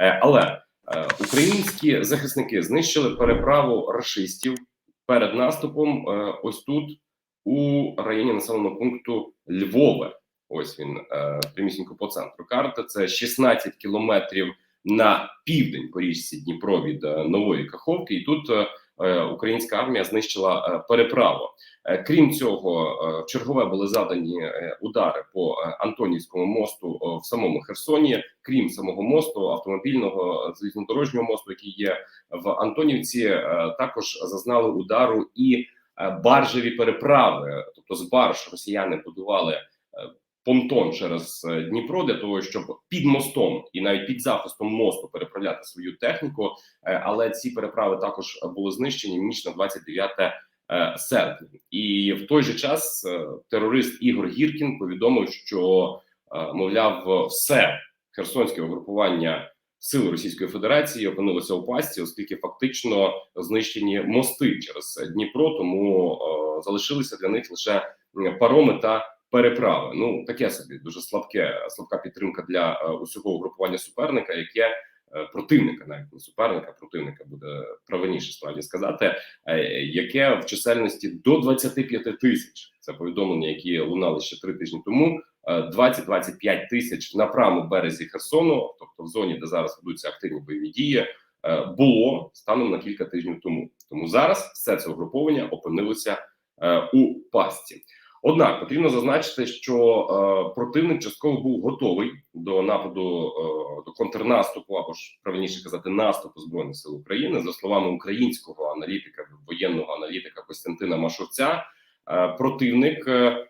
Е, Але е, українські захисники знищили переправу рашистів перед наступом. е, Ось тут у районі населеного пункту Львове. Ось він прямісінько по центру карти. Це 16 кілометрів на південь по річці Дніпро від нової Каховки, і тут українська армія знищила е, переправу. Е, Крім цього, е, чергове були задані е, удари по е, Антонівському мосту е, в самому Херсоні. Крім самого мосту, автомобільного е, залізнодорожнього мосту, який є в Антонівці, е, також зазнали удару і е, баржеві переправи. Тобто з барж росіяни будували е, понтон через е, Дніпро для того, щоб під мостом і навіть під захистом мосту переправляти свою техніку. Е, Але ці переправи також були знищені ніч на 29 е, серпня. І в той же час терорист Ігор Гіркін повідомив, що мовляв, все херсонське угрупування сил Російської Федерації опинилося у пастці, оскільки фактично знищені мости через Дніпро, тому е, залишилися для них лише пароми та переправи. Ну таке собі дуже слабке, слабка підтримка для е, усього угрупування суперника, яке е, противника, навіть не суперника, противника буде правильніше справді сказати, е, яке в чисельності до 25 тисяч. Це повідомлення, які лунали ще три тижні тому. е, 20-25 тисяч на правому березі Херсону, тобто в зоні, де зараз ведуться активні бойові дії, було станом на кілька тижнів тому. Тому зараз все це угруповання опинилося у пастці. Однак потрібно зазначити, що е, противник частково був готовий до нападу е, до контрнаступу, або ж правильніше казати, наступу збройних сил України, за словами українського аналітика, воєнного аналітика Костянтина Машовця. Е, противник е,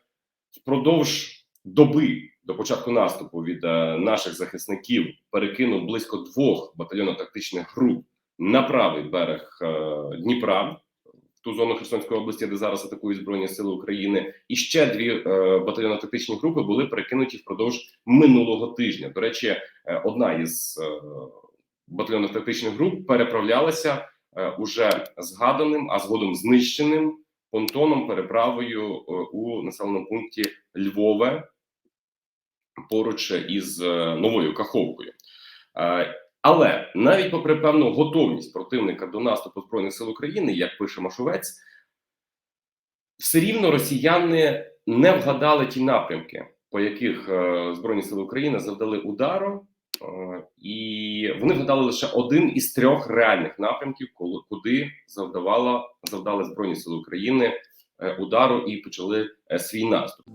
впродовж доби до початку наступу від е, наших захисників перекинув близько двох батальйонно-тактичних груп на правий берег е, Дніпра ту зону Херсонської області, де зараз атакують збройні сили України, і ще дві е, батальйонно-тактичні групи були перекинуті впродовж минулого тижня. До речі, е, одна із е, батальйонно-тактичних груп переправлялася е, уже згаданим, а згодом знищеним понтоном переправою е, у населеному пункті Львове поруч із е, новою Каховкою. Е, Але навіть попри певну готовність противника до наступу збройних сил України, як пише Машовець, все рівно росіяни не вгадали ті напрямки, по яких е, збройні сили України завдали удару, е, і вони вгадали лише один із трьох реальних напрямків, коли куди завдавала завдали збройні сили України е, удару і почали свій наступ.